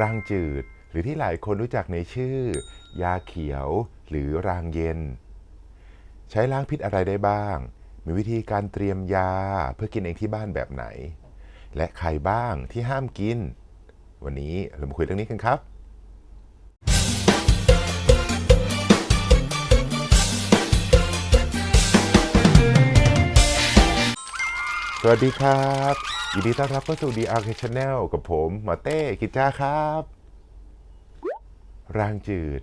รางจืด หรือที่หลายคนรู้จักในชื่อ ยาเขียวหรือรางเย็น ใช้ล้างพิษอะไรได้บ้าง มีวิธีการเตรียมยาเพื่อกินเองที่บ้านแบบไหน และใครบ้างที่ห้ามกิน วันนี้เรามาคุยเรื่องนี้กันครับ สวัสดีครับยินดีต้อนรับเข้าสู่ DR Channel กับผมหมอเต้กิจจาครับรางจืด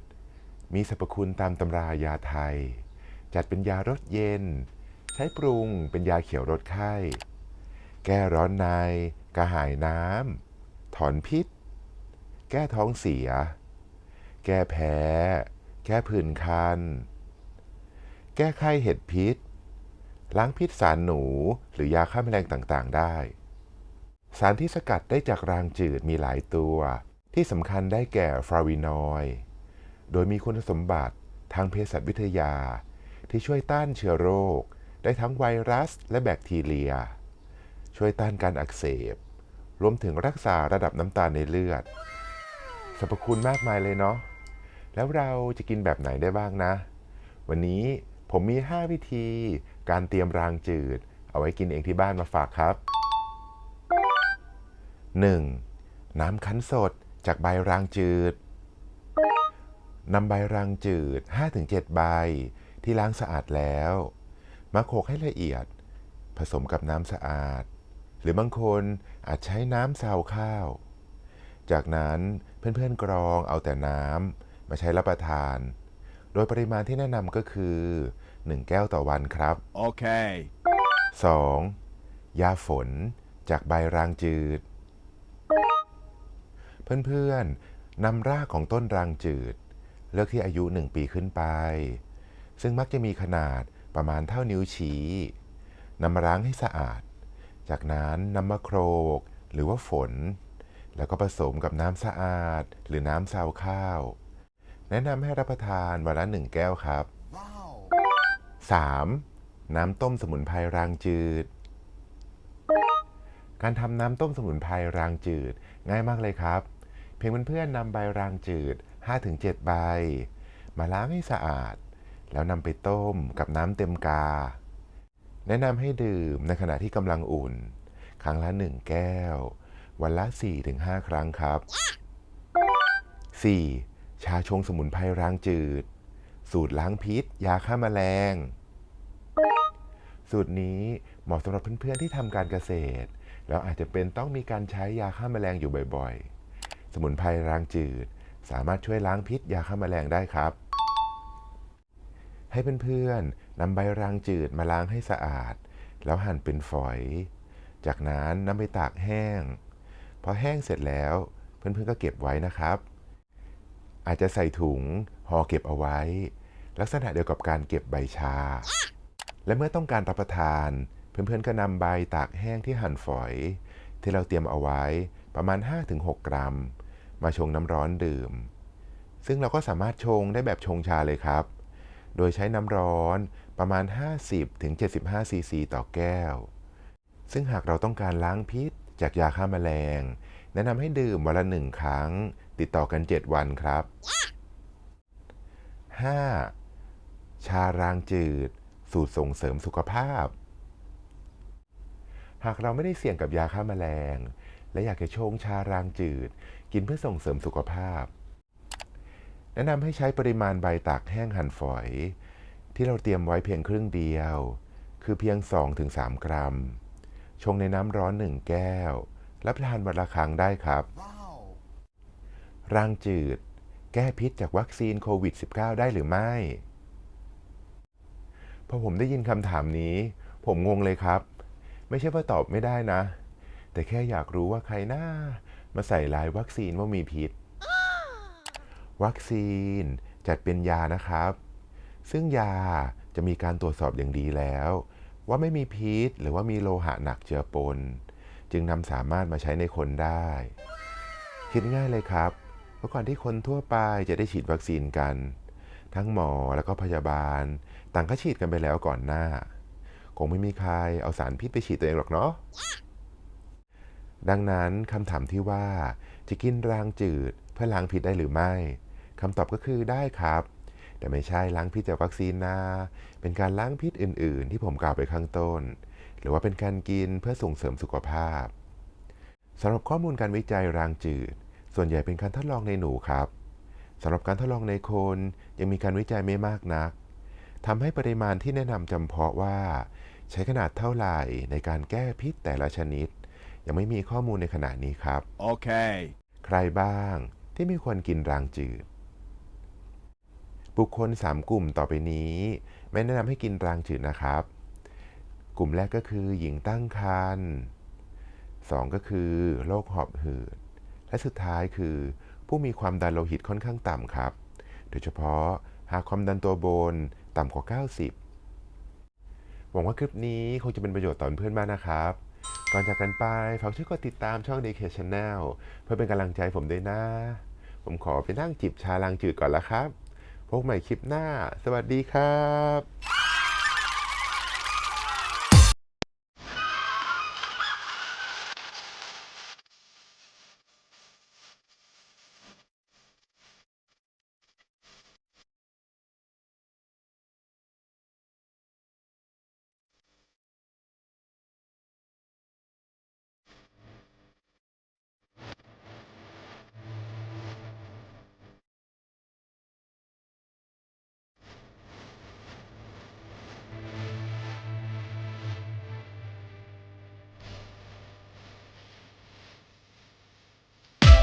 มีสรรพคุณตามตำรายาไทย จัดเป็นยารสเย็น ใช้ปรุงเป็นยาเขียวรสไข้ แก้ร้อนใน กระหายน้ำ ถอนพิษ แก้ท้องเสีย แก้แพ้ แก้ผื่นคัน แก้ไข้เห็ดพิษ ล้างพิษสารหนูหรือยาฆ่าแมลงต่างๆ ได้ สารที่สกัดได้จากรางจืดมีหลายตัว ที่สำคัญได้แก่ฟลาวินอยด์โดยมีคุณสมบัติทางเภสัชวิทยา ที่ช่วยต้านเชื้อโรค ได้ทั้งไวรัสและแบคทีเรีย ช่วยต้านการอักเสบ รวมถึงรักษาระดับน้ำตาลในเลือดสรรพคุณมากมายเลยเนาะแล้วเราจะกินแบบไหนได้บ้างนะ วันนี้ผมมี 5 วิธี การเตรียมรางจืด เอาไว้กินเองที่บ้านมาฝากครับ 1. น้ำคั้นสดจากใบรางจืดนำใบรางจืด 5-7 ใบ ที่ล้างสะอาดแล้ว มาโขลกให้ละเอียด ผสมกับน้ำสะอาด หรือบางคนอาจใช้น้ำซาวข้าว จากนั้นเพื่อนๆกรองเอาแต่น้ำมาใช้รับประทาน โดยปริมาณที่แนะนำก็คือ 1 แก้วต่อวันครับ Okay. 2. ยาฝนจากใบรางจืด เพื่อนๆนำรากของต้นรางจืด เลือกที่อายุ 1 ปีขึ้นไป ซึ่งมักจะมีขนาดประมาณเท่านิ้วชี้นำมาล้างให้สะอาด จากนั้นนำมาโครกหรือว่าฝน แล้วก็ผสมกับน้ำสะอาด หรือน้ำซาวข้าว แนะนำให้รับประทานวันละหนึ่งแก้วครับ Wow. 3. น้ำต้มสมุนไพรรางจืด การทำน้ำต้มสมุนไพรรางจืด ง่ายมากเลยครับ เพียงเพื่อนๆนำใบรางจืด 5-7 ใบ มาล้างให้สะอาด แล้วนำไปต้มกับน้ำเต็มกา แนะนำให้ดื่มในขณะที่กำลังอุ่น ครั้งละ 1 แก้ว วันละ 4-5 ครั้งครับ 4. ชาชงสมุนไพรรางจืด สูตรล้างพิษ ยาฆ่าแมลง สูตรนี้เหมาะสำหรับเพื่อนๆที่ทำการเกษตร แล้วอาจจะเป็นต้องมีการใช้ยาฆ่าแมลงอยู่บ่อยๆ สมุนไพรรางจืด สามารถช่วยล้างพิษ ยาฆ่าแมลงได้ครับ ให้เพื่อนๆนำใบรางจืดมาล้างให้สะอาด แล้วหั่นเป็นฝอย จากนั้นนำไปตากแห้งพอแห้งเสร็จแล้ว เพื่อนๆก็เก็บไว้นะครับ อาจจะใส่ถุงห่อเก็บเอาไว้ ลักษณะเดียวกับการเก็บใบชา และเมื่อต้องการรับประทาน เพื่อนๆก็นำใบตากแห้งที่หั่นฝอย ที่เราเตรียมเอาไว้ประมาณ 5-6 กรัม มาชงน้ำร้อนดื่ม ซึ่งเราก็สามารถชงได้แบบชงชาเลยครับ โดยใช้น้ำร้อนประมาณ 50-75 ซีซีต่อแก้ว ซึ่งหากเราต้องการล้างพิษจากยาฆ่าแมลง แนะนำให้ดื่มวันละหนึ่งครั้ง ติดต่อกัน 7 วันครับ 5. ชารางจืด สูตรส่งเสริมสุขภาพ หากเราไม่ได้เสี่ยงกับยาฆ่าแมลง และอยากจะชงชารางจืด กินเพื่อส่งเสริมสุขภาพ แนะนำให้ใช้ปริมาณใบตากแห้งหั่นฝอย ที่เราเตรียมไว้เพียงครึ่งเดียว คือเพียง 2-3 กรัม ชงในน้ำร้อน 1 แก้ว รับประทานวันละครั้งได้ครับ Wow. รางจืด แก้พิษจากวัคซีนโควิด -19 ได้หรือไม่ พอผมได้ยินคำถามนี้ ผมงงเลยครับ ไม่ใช่ว่าตอบไม่ได้นะ แต่แค่อยากรู้ว่าใครหน้ามาใส่ลายวัคซีนว่ามีพิษ วัคซีนจัดเป็นยานะครับ ซึ่งยาจะมีการตรวจสอบอย่างดีแล้ว ว่าไม่มีพิษหรือว่ามีโลหะหนักเจือปน จึงนำสามารถมาใช้ในคนได้ คิดง่ายเลยครับ เมื่อก่อนที่คนทั่วไปจะได้ฉีดวัคซีนกัน ทั้งหมอแล้วก็พยาบาล ต่างก็ฉีดกันไปแล้วก่อนหน้า คงไม่มีใครเอาสารพิษไปฉีดตัวเองหรอกเนาะดังนั้นคำถามที่ว่าจะกินรางจืดเพื่อล้างพิษได้หรือไม่คำตอบก็คือได้ครับ แต่ไม่ใช่ล้างพิษจากวัคซีนนะเป็นการล้างพิษอื่น ๆ ที่ผมกล่าวไปข้างต้น หรือว่าเป็นการกินเพื่อส่งเสริมสุขภาพสำหรับข้อมูลการวิจัยรางจืด ส่วนใหญ่เป็นการทดลองในหนูครับสำหรับการทดลองในคนยังมีการวิจัยไม่มากนักทำให้ปริมาณที่แนะนำจำเพาะว่า ใช้ขนาดเท่าไหร่ในการแก้พิษแต่ละชนิด ยังไม่มีข้อมูลในขณะนี้ครับ Okay. ใครบ้างที่ไม่ควรกินรางจืด บุคคล 3 กลุ่มต่อไปนี้ ไม่แนะนำให้กินรางจืดนะครับ กลุ่มแรกก็คือหญิงตั้งครรภ์สองก็คือโรคหอบหืด และสุดท้ายคือ ผู้มีความดันโลหิตค่อนข้างต่ำครับ โดยเฉพาะหากความดันตัวบนต่ำกว่า 90 หวังว่าคลิปนี้คงจะเป็นประโยชน์ต่อเพื่อนบ้างนะครับ ก่อนจากกันไปฝากช่วยกดติดตามช่อง DK Channel เพื่อเป็นกำลังใจผมด้วยนะ ผมขอไปนั่งจิบชาลังจืดก่อนละครับ พบใหม่คลิปหน้า สวัสดีครับ